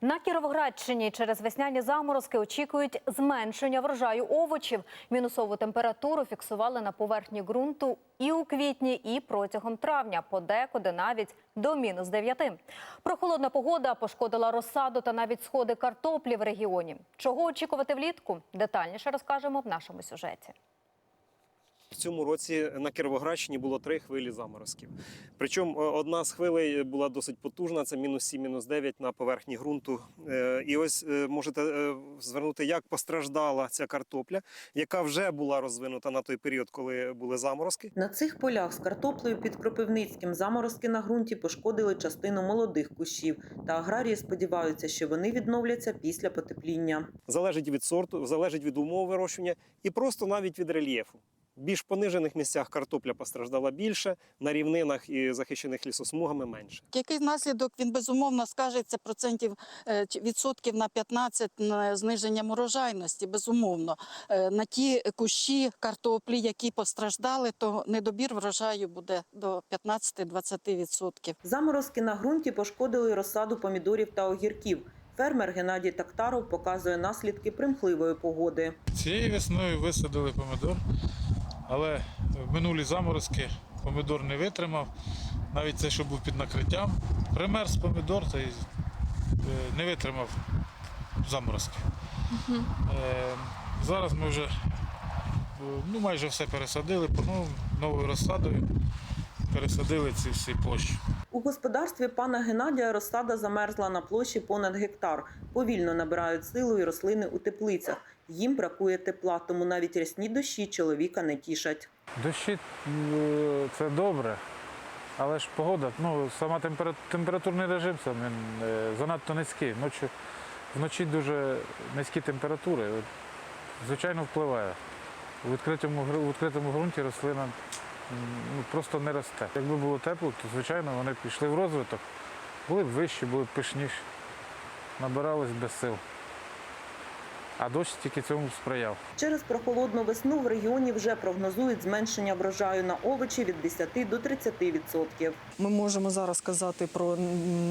На Кіровоградщині через весняні заморозки очікують зменшення врожаю овочів. Мінусову температуру фіксували на поверхні ґрунту і у квітні, і протягом травня, подекуди навіть до мінус 9. Прохолодна погода пошкодила розсаду та навіть сходи картоплі в регіоні. Чого очікувати влітку? Детальніше розкажемо в нашому сюжеті. В цьому році на Кіровоградщині було три хвилі заморозків. Причому е, одна з хвилей була досить потужна, це мінус 7, мінус 9 на поверхні ґрунту. Е, І ось е, можете звернути, як постраждала ця картопля, яка вже була розвинута на той період, коли були заморозки. На цих полях з картоплею під Кропивницьким заморозки на ґрунті пошкодили частину молодих кущів, та аграрії сподіваються, що вони відновляться після потепління. Залежить від сорту, залежить від умов вирощування і просто навіть від рельєфу. В більш понижених місцях картопля постраждала більше, на рівнинах і захищених лісосмугами менше. Який наслідок він безумовно скажеться процентів е, відсотків на 15 на зниження урожайності, безумовно. Е, На ті кущі картоплі, які постраждали, то недобір врожаю буде до 15-20 відсотків. Заморозки на ґрунті пошкодили розсаду помідорів та огірків. Фермер Геннадій Тактаров показує наслідки примхливої погоди. Цією весною висадили помидор, але в минулі заморозки помидор не витримав. Навіть це, що був під накриттям. Примерз помидор та й е, не витримав заморозки. Е, Зараз ми вже е, ну, майже все пересадили, по новою розсадою пересадили ці всі площі. У господарстві пана Геннадія розсада замерзла на площі понад гектар. Повільно набирають силу і рослини у теплицях. Їм бракує тепла, тому навіть рясні дощі чоловіка не тішать. Дощі е, це добре, але ж погода, ну сама температурний режим сам він е, занадто низький. Вночі, вночі дуже низькі температури. Звичайно, впливає. У відкритому, у відкритому ґрунті рослина ну, просто не росте. Якби було тепло, то звичайно вони пішли в розвиток, були б вищі, були б пишніші, набирались без сил. А дощ тільки цьому сприяв. Через прохолодну весну в регіоні вже прогнозують зменшення врожаю на овочі від 10 до 30 відсотків. Ми можемо зараз казати про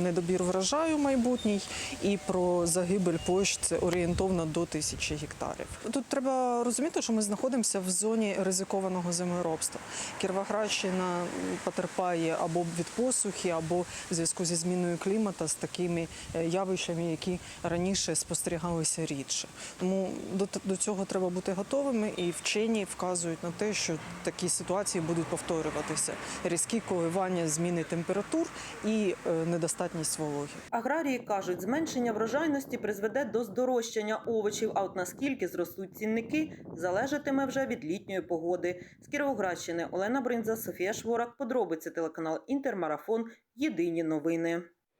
недобір врожаю майбутній і про загибель площ це орієнтовно до тисячі гектарів. Тут треба розуміти, що ми знаходимося в зоні ризикованого землеробства. Кіровоградщина потерпає або від посухи, або в зв'язку зі зміною клімату з такими е, явищами, які раніше спостерігалися рідше. Тому до, до цього треба бути готовими, і вчені вказують на те, що такі ситуації будуть повторюватися. Різкі коливання зміни температур і е, недостатність вологи. Аграрії кажуть, зменшення врожайності призведе до здорожчання овочів. А от наскільки зростуть цінники, залежатиме вже від літньої погоди. З Кіровоградщини Олена Бринза, Софія Шворак. Подробиці телеканал Інтермарафон. Єдині новини.